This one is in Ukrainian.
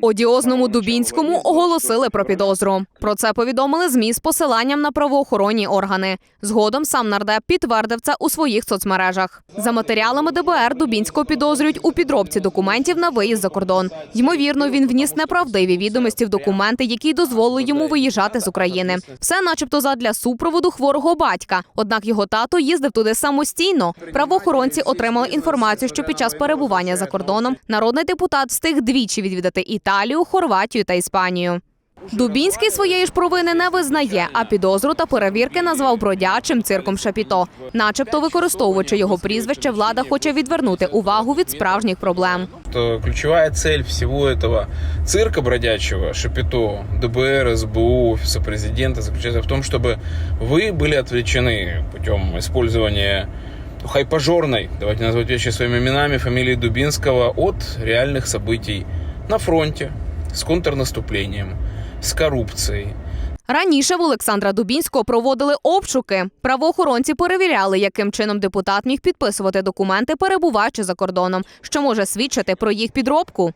Одіозному Дубінському оголосили про підозру. Про це повідомили ЗМІ з посиланням на правоохоронні органи. Згодом сам нардеп підтвердив це у своїх соцмережах. За матеріалами ДБР Дубінського підозрюють у підробці документів на виїзд за кордон. Ймовірно, він вніс неправдиві відомості в документи, які дозволили йому виїжджати з України. Все, начебто, задля супроводу хворого батька. Однак його тато їздив туди самостійно. Правоохоронці отримали інформацію, що під час перебування за кордоном народний депутат встиг двічі відвідати Італію, Хорватію та Іспанію. Дубінський своєї ж провини не визнає, а підозру та перевірки назвав бродячим цирком Шапіто. Начебто, використовуючи його прізвище, влада хоче відвернути увагу від справжніх проблем. что ключевая цель всего этого цирка бродячего, Шапито, ДБР, СБУ, Офиса президента заключается в том, чтобы вы были отвлечены путем использования хайпажорной, давайте назвать вещи своими именами, фамилии Дубинского, от реальных событий на фронті з контрнаступлением, з корупцією. Раніше в Олександра Дубінського проводили обшуки. Правоохоронці перевіряли, яким чином депутат міг підписувати документи, перебуваючи за кордоном, що може свідчити про їх підробку.